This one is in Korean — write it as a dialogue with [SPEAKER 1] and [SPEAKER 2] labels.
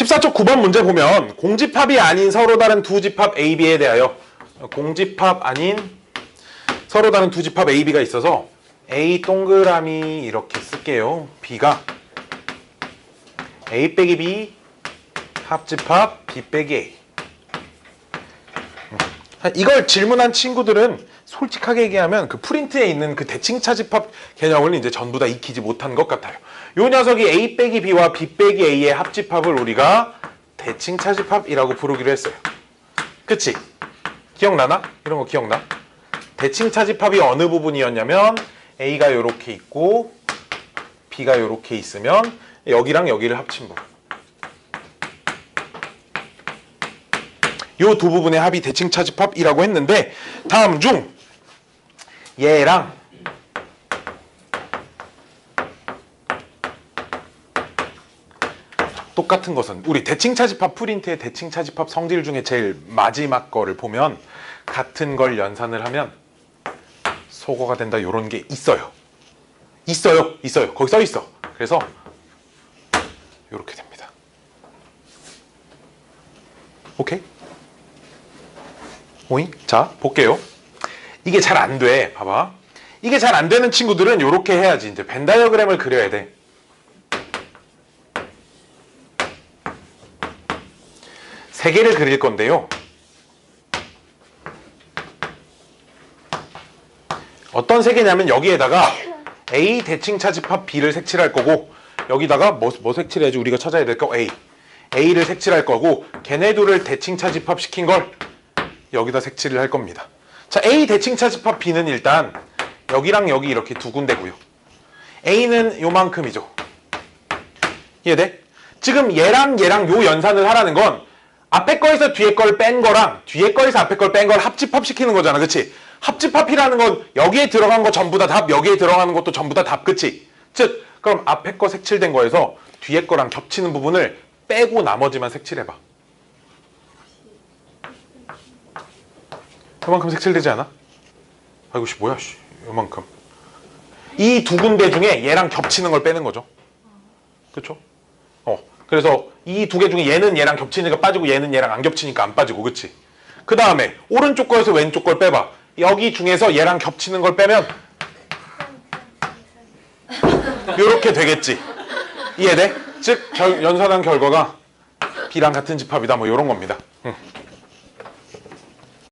[SPEAKER 1] 14쪽 9번 문제 보면 공집합이 아닌 서로 다른 두 집합 A, B에 대하여 공집합 아닌 서로 다른 두 집합 A, B가 있어서 A 동그라미 이렇게 쓸게요. B가 A 빼기 B 합집합 B 빼기 A 음. 이걸 질문한 친구들은 솔직하게 얘기하면 그 프린트에 있는 그 대칭차 집합 개념을 이제 전부 다 익히지 못한 것 같아요. 요 녀석이 A 빼기 B와 B 빼기 A의 합집합을 우리가 대칭차 집합이라고 부르기로 했어요. 그치? 기억나나? 이런 거 기억나? 대칭차 집합이 어느 부분이었냐면 A가 이렇게 있고 B가 이렇게 있으면 여기랑 여기를 합친 부분. 요 두 부분의 합이 대칭 차 집합이라고 했는데 다음 중 얘랑 똑같은 것은 우리 대칭 차집합 프린트의 대칭 차집합 성질 중에 제일 마지막 거를 보면 같은 걸 연산을 하면 소거가 된다 이런 게 있어요. 있어요. 있어요. 거기 써 있어. 그래서 이렇게 됩니다. 오케이? 오잉? 자, 볼게요. 이게 잘 안 돼. 봐봐. 이게 잘 안 되는 친구들은 이렇게 해야지. 이제 벤 다이어그램을 그려야 돼. 세 개를 그릴 건데요. 어떤 세 개냐면 여기에다가 A 대칭 차 집합 B를 색칠할 거고 여기다가 뭐, 뭐 색칠해야지 우리가 찾아야 될 거 A. A를 색칠할 거고 걔네 둘을 대칭 차 집합 시킨 걸 여기다 색칠을 할 겁니다. 자, A 대칭차 집합 B는 일단 여기랑 여기 이렇게 두 군데고요. A는 요만큼이죠. 이해돼? 지금 얘랑 얘랑 요 연산을 하라는 건 앞에 거에서 뒤에 걸 뺀 거랑 뒤에 거에서 앞에 걸 뺀 걸 합집합 시키는 거잖아. 그치? 합집합이라는 건 여기에 들어간 거 전부 다 답, 여기에 들어가는 것도 전부 다 답. 그치? 즉, 그럼 앞에 거 색칠된 거에서 뒤에 거랑 겹치는 부분을 빼고 나머지만 색칠해봐. 요만큼 색칠되지 않아? 아이고 씨 뭐야 씨 요만큼 이 두 군데 중에 얘랑 겹치는 걸 빼는 거죠 그쵸? 어 그래서 이 두 개 중에 얘는 얘랑 겹치니까 빠지고 얘는 얘랑 안 겹치니까 안 빠지고 그치? 그 다음에 오른쪽 거에서 왼쪽 걸 빼봐 여기 중에서 얘랑 겹치는 걸 빼면 요렇게 되겠지 이해돼? 즉 결- 연산한 결과가 B랑 같은 집합이다 뭐 요런 겁니다 응.